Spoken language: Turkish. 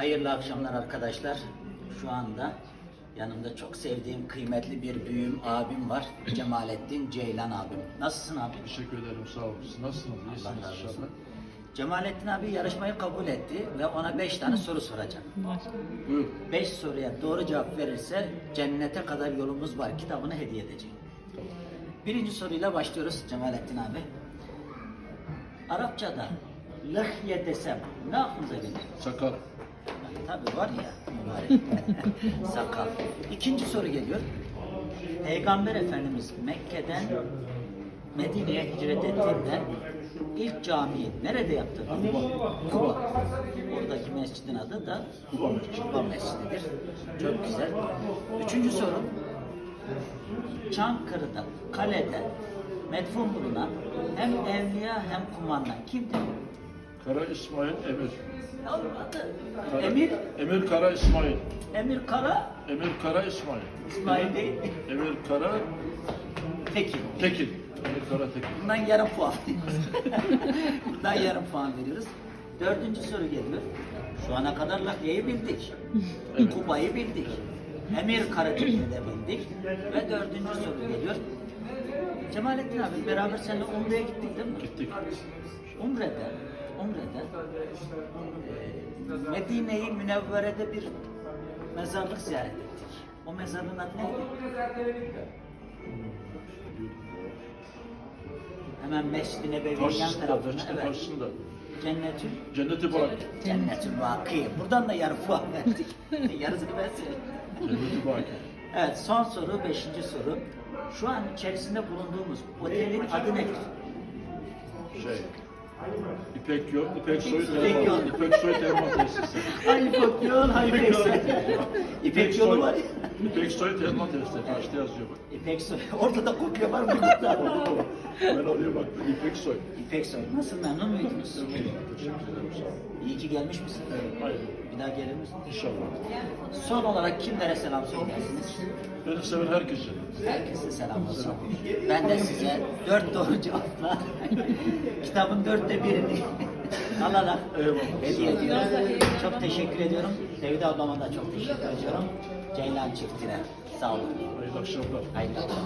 Hayırlı akşamlar arkadaşlar. Şu anda yanımda çok sevdiğim kıymetli bir büyüğüm abim var. Cemalettin Ceylan abim. Nasılsın abi? Teşekkür ederim sağ olun. Siz Nasılsınız? Allah İyisiniz razı olsun. inşallah. Cemalettin abi yarışmayı kabul etti ve ona 5 tane soru soracağım. Buyur. 5 soruya doğru cevap verirse cennete kadar yolumuz var kitabını hediye edeceğim. Birinci soruyla başlıyoruz Cemalettin abi. Arapçada lehye desem ne aklınıza gelir? Sakal. Tabii var ya. Sakal. İkinci soru geliyor. Peygamber Efendimiz Mekke'den Medine'ye hicret ettiğinde ilk camiyi nerede yaptı? Kuba. Kuba. Oradaki mescidin adı da Kuba, Mescididir. Çok güzel. Üçüncü soru. Çankırı'da, kalede medfun bulunan hem evliya hem kumandan kimdir? Kara İsmail Emir. Kara- Emir, Emir Kara İsmail. Emir Kara, Emir Kara İsmail. İsmail değil. Emir Kara Tekin. Tekin. Emir Kara Tekin. Bundan yarım puan veriyoruz. Bundan yarım puan veriyoruz. Dördüncü soru geliyor. Şu ana kadar Lakya'yı bildik. Evet. Kuba'yı bildik. Emir Karatekin'i de bildik. Ve dördüncü soru geliyor. Cemalettin abi beraber seninle Umre'ye gittik değil mi? Gittik. Umre'de, Umre'de e, Medine-i Münevvere'de bir mezarlık ziyaret ettik. O mezarlığın adı neydi? Hemen Mescid-i Nebevi'nin yan Karşısında, tarafında. Evet. karşısında. Cennetül Cenneti bak. Cennetül Vakı. Buradan da yarı puan verdik. Yarısını ben söyleyeyim. Cenneti bak. Evet son soru, beşinci soru. Şu an içerisinde bulunduğumuz otelin adı nedir? Şey. İpek yol, İpek soy termal. İpek soy termal tesisi. Hayır İpek yol, hayır İpek soy. İpek yolu var ya. İpek soy termal tesisi. Kaçta yazıyor bak. İpek soy. Orada da kopya var mı? Ben oraya baktım. İpek soy. İpek soy. Nasıl memnun muydunuz? Teşekkür ederim sağ olun. İyi ki gelmiş misin? Hayır. Bir daha gelir misin? İnşallah. Son olarak kimlere selam söylersiniz? Beni seven herkese. Herkese selam olsun. Ben de size dört doğru cevapla kitabın dörtte birini alarak Eyvallah. hediye ediyorum. Çok teşekkür ediyorum. Sevda ablama da çok teşekkür ediyorum. Ceylan çiftine. Sağ olun. Hayırlı akşamlar. Hayırlı akşamlar.